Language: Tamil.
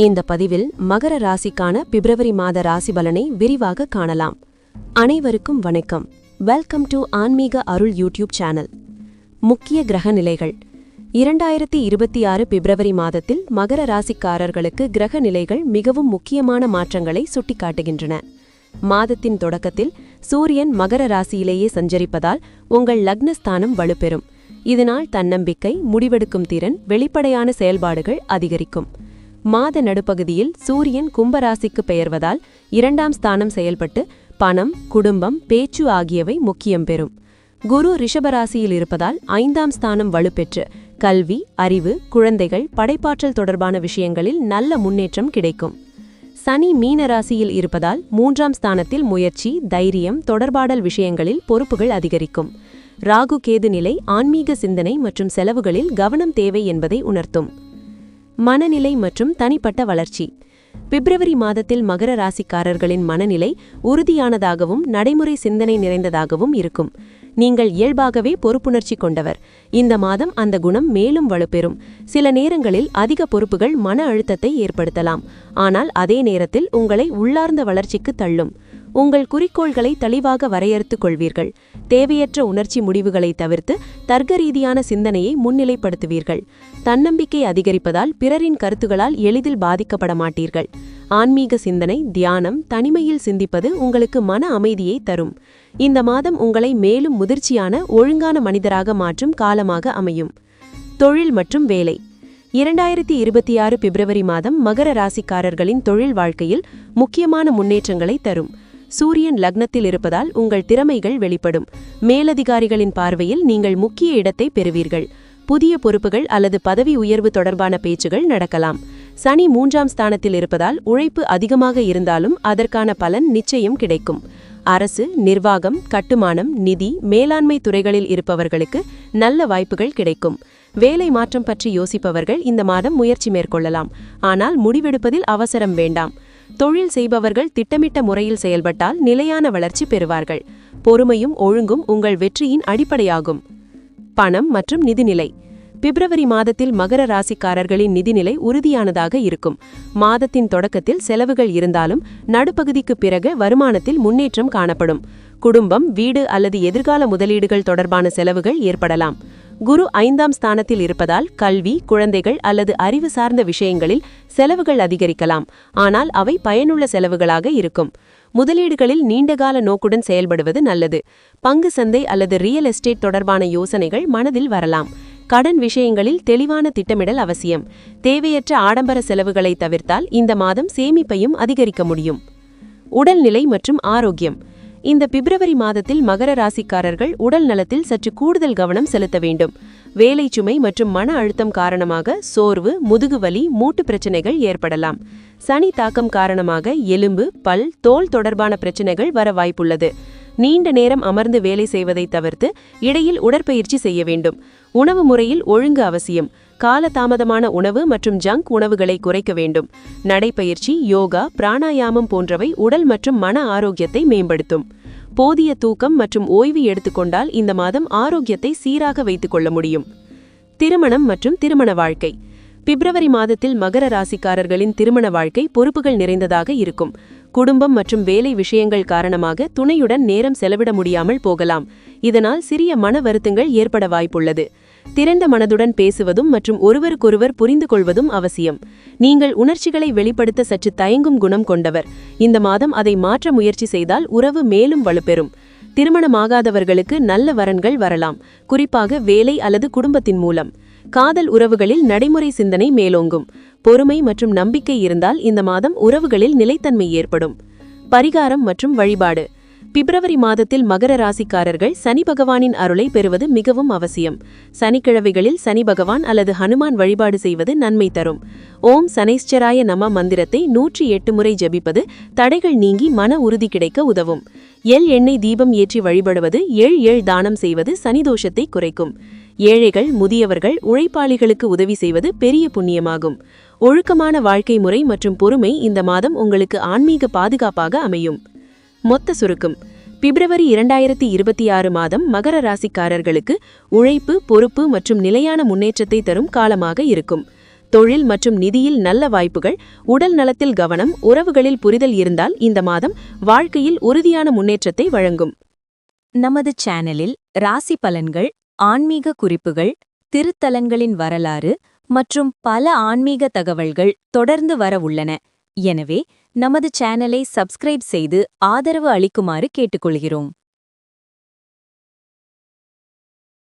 இந்த பதிவில் மகர ராசிக்கான பிப்ரவரி மாத ராசி பலனை விரிவாக காணலாம். அனைவருக்கும் வணக்கம். வெல்கம் டு ஆன்மீக அருள் யூடியூப் சேனல். முக்கிய கிரக நிலைகள். இரண்டாயிரத்தி இருபத்தி ஆறு பிப்ரவரி மாதத்தில் மகர ராசிக்காரர்களுக்கு கிரக நிலைகள் மிகவும் முக்கியமான மாற்றங்களை சுட்டிக்காட்டுகின்றன. மாதத்தின் தொடக்கத்தில் சூரியன் மகர ராசியிலேயே சஞ்சரிப்பதால் உங்கள் லக்னஸ்தானம் வலுப்பெறும். இதனால் தன்னம்பிக்கை முடிவெடுக்கும் திறன் வெளிப்படையான செயல்பாடுகள் அதிகரிக்கும். மாத நடுப்பகுதியில் சூரியன் கும்பராசிக்கு பெயர்வதால் இரண்டாம் ஸ்தானம் செயல்பட்டு பணம் குடும்பம் பேச்சு ஆகியவை முக்கியம் பெறும். குரு ரிஷபராசியில் இருப்பதால் ஐந்தாம் ஸ்தானம் வலுப்பெற்று கல்வி அறிவு குழந்தைகள் படைப்பாற்றல் தொடர்பான விஷயங்களில் நல்ல முன்னேற்றம் கிடைக்கும். சனி மீன ராசியில் இருப்பதால் மூன்றாம் ஸ்தானத்தில் முயற்சி தைரியம் தொடர்பாடல் விஷயங்களில் பொறுப்புகள் அதிகரிக்கும். ராகு கேது நிலை ஆன்மீக சிந்தனை மற்றும் செலவுகளில் கவனம் தேவை என்பதை உணர்த்தும். மனநிலை மற்றும் தனிப்பட்ட வளர்ச்சி. பிப்ரவரி மாதத்தில் மகர ராசிக்காரர்களின் மனநிலை உறுதியானதாகவும் நடைமுறை சிந்தனை நிறைந்ததாகவும் இருக்கும். நீங்கள் இயல்பாகவே பொறுப்புணர்ச்சி கொண்டவர். இந்த மாதம் அந்த குணம் மேலும் வலுப்பெறும். சில நேரங்களில் அதிக பொறுப்புகள் மன அழுத்தத்தை ஏற்படுத்தலாம். ஆனால் அதே நேரத்தில் உங்களை உள்ளார்ந்த வளர்ச்சிக்கு தள்ளும். உங்கள் குறிக்கோள்களை தெளிவாக வரையறுத்துக் கொள்வீர்கள். தேவையற்ற உணர்ச்சி முடிவுகளை தவிர்த்து தர்க்க ரீதியான சிந்தனையை முன்னிலைப்படுத்துவீர்கள். தன்னம்பிக்கை அதிகரிப்பதால் பிறரின் கருத்துகளால் எளிதில் பாதிக்கப்பட மாட்டீர்கள். ஆன்மீக சிந்தனை தியானம் தனிமையில் சிந்திப்பது உங்களுக்கு மன அமைதியை தரும். இந்த மாதம் உங்களை மேலும் முதிர்ச்சியான ஒழுங்கான மனிதராக மாற்றும் காலமாக அமையும். தொழில் மற்றும் வேலை. இரண்டாயிரத்தி இருபத்தி ஆறு பிப்ரவரி மாதம் மகர ராசிக்காரர்களின் தொழில் வாழ்க்கையில் முக்கியமான முன்னேற்றங்களை தரும். சூரியன் லக்னத்தில் இருப்பதால் உங்கள் திறமைகள் வெளிப்படும். மேலதிகாரிகளின் பார்வையில் நீங்கள் முக்கிய இடத்தை பெறுவீர்கள். புதிய பொறுப்புகள் அல்லது பதவி உயர்வு தொடர்பான பேச்சுகள் நடக்கலாம். சனி மூன்றாம் ஸ்தானத்தில் இருப்பதால் உழைப்பு அதிகமாக இருந்தாலும் அதற்கான பலன் நிச்சயம் கிடைக்கும். அரசு நிர்வாகம் கட்டுமானம் நிதி மேலாண்மை துறைகளில் இருப்பவர்களுக்கு நல்ல வாய்ப்புகள் கிடைக்கும். வேலை மாற்றம் பற்றி யோசிப்பவர்கள் இந்த மாதம் முயற்சி மேற்கொள்ளலாம். ஆனால் முடிவெடுப்பதில் அவசரம் வேண்டாம். தொழில் செய்பவர்கள் திட்டமிட்ட முறையில் செயல்பட்டால் நிலையான வளர்ச்சி பெறுவார்கள். பொறுமையும் ஒழுங்கும் உங்கள் வெற்றியின் அடிப்படையாகும். பணம் மற்றும் நிதிநிலை. பிப்ரவரி மாதத்தில் மகர ராசிக்காரர்களின் நிதிநிலை உறுதியானதாக இருக்கும். மாதத்தின் தொடக்கத்தில் செலவுகள் இருந்தாலும் நடுப்பகுதிக்கு பிறகு வருமானத்தில் முன்னேற்றம் காணப்படும். குடும்பம் வீடு அல்லது எதிர்கால முதலீடுகள் தொடர்பான செலவுகள் ஏற்படலாம். குரு ஐந்தாம் ஸ்தானத்தில் இருப்பதால் கல்வி குழந்தைகள் அல்லது அறிவு சார்ந்த விஷயங்களில் செலவுகள் அதிகரிக்கலாம். ஆனால் அவை பயனுள்ள செலவுகளாக இருக்கும். முதலீடுகளில் நீண்டகால நோக்குடன் செயல்படுவது நல்லது. பங்கு சந்தை அல்லது ரியல் எஸ்டேட் தொடர்பான யோசனைகள் மனதில் வரலாம். கடன் விஷயங்களில் தெளிவான திட்டமிடல் அவசியம். தேவையற்ற ஆடம்பர செலவுகளை தவிர்த்தால் இந்த மாதம் சேமிப்பையும் அதிகரிக்க முடியும். உடல்நிலை மற்றும் ஆரோக்கியம். இந்த பிப்ரவரி மாதத்தில் மகர ராசிக்காரர்கள் உடல் நலத்தில் சற்று கூடுதல் கவனம் செலுத்த வேண்டும். வேலை சுமை மற்றும் மன அழுத்தம் காரணமாக சோர்வு முதுகுவலி மூட்டு பிரச்சனைகள் ஏற்படலாம். சனி தாக்கம் காரணமாக எலும்பு பல் தோல் தொடர்பான பிரச்சனைகள் வர வாய்ப்புள்ளது. நீண்ட நேரம் அமர்ந்து வேலை செய்வதை தவிர்த்து இடையில் உடற்பயிற்சி செய்ய வேண்டும். உணவு முறையில் ஒழுங்கு அவசியம். காலதாமதமான உணவு மற்றும் ஜங்க் உணவுகளை குறைக்க வேண்டும். நடைப்பயிற்சி யோகா பிராணாயாமம் போன்றவை உடல் மற்றும் மன ஆரோக்கியத்தை மேம்படுத்தும். போதிய தூக்கம் மற்றும் ஓய்வு எடுத்துக்கொண்டால் இந்த மாதம் ஆரோக்கியத்தை சீராக வைத்துக் கொள்ள முடியும். திருமணம் மற்றும் திருமண வாழ்க்கை. பிப்ரவரி மாதத்தில் மகர ராசிக்காரர்களின் திருமண வாழ்க்கை பொறுப்புகள் நிறைந்ததாக இருக்கும். குடும்பம் மற்றும் வேலை விஷயங்கள் காரணமாக துணையுடன் நேரம் செலவிட முடியாமல் போகலாம். இதனால் சிறிய மன வருத்தங்கள் ஏற்பட வாய்ப்புள்ளது. திறந்த மனதுடன் பேசுவதும் மற்றும் ஒருவருக்கொருவர் புரிந்து கொள்வதும் அவசியம். நீங்கள் உணர்ச்சிகளை வெளிப்படுத்த சற்று தயங்கும் குணம் கொண்டவர். இந்த மாதம் அதை மாற்ற முயற்சி செய்தால் உறவு மேலும் வலுப்பெறும். திருமணமாகாதவர்களுக்கு நல்ல வரன்கள் வரலாம். குறிப்பாக வேலை அல்லது குடும்பத்தின் மூலம். காதல் உறவுகளில் நடைமுறை சிந்தனை மேலோங்கும். பொறுமை மற்றும் நம்பிக்கை இருந்தால் இந்த மாதம் உறவுகளில் நிலைத்தன்மை ஏற்படும். பரிகாரம் மற்றும் வழிபாடு. பிப்ரவரி மாதத்தில் மகர ராசிக்காரர்கள் சனி பகவானின் அருளை பெறுவது மிகவும் அவசியம். சனிக்கிழமைகளில் சனி பகவான் அல்லது ஹனுமான் வழிபாடு செய்வது நன்மை தரும். ஓம் சனைஸ்வராய நம மந்திரத்தை நூற்றி எட்டு முறை ஜபிப்பது தடைகள் நீங்கி மன உறுதி கிடைக்க உதவும். எள் எண்ணெய் தீபம் ஏற்றி வழிபடுவது எள் எள் தானம் செய்வது சனிதோஷத்தை குறைக்கும். ஏழைகள் முதியவர்கள் உழைப்பாளிகளுக்கு உதவி செய்வது பெரிய புண்ணியமாகும். ஒழுக்கமான வாழ்க்கை முறை மற்றும் பொறுமை இந்த மாதம் உங்களுக்கு ஆன்மீக பாதுகாப்பாக அமையும். மொத்த சுருக்கம். பிப்ரவரி இரண்டாயிரத்தி இருபத்தி ஆறு மாதம் மகர ராசிக்காரர்களுக்கு உழைப்பு பொறுப்பு மற்றும் நிலையான முன்னேற்றத்தை தரும் காலமாக இருக்கும். தொழில் மற்றும் நிதியில் நல்ல வாய்ப்புகள் உடல் நலத்தில் கவனம் உறவுகளில் புரிதல் இருந்தால் இந்த மாதம் வாழ்க்கையில் உறுதியான முன்னேற்றத்தை வழங்கும். நமது சேனலில் ராசி பலன்கள் ஆன்மீக குறிப்புகள் திருத்தலங்களின் வரலாறு மற்றும் பல ஆன்மீக தகவல்கள் தொடர்ந்து வர உள்ளன. எனவே நமது சேனலை சப்ஸ்கிரைப் செய்து ஆதரவு அளிக்குமாறு கேட்டுக்கொள்கிறோம்.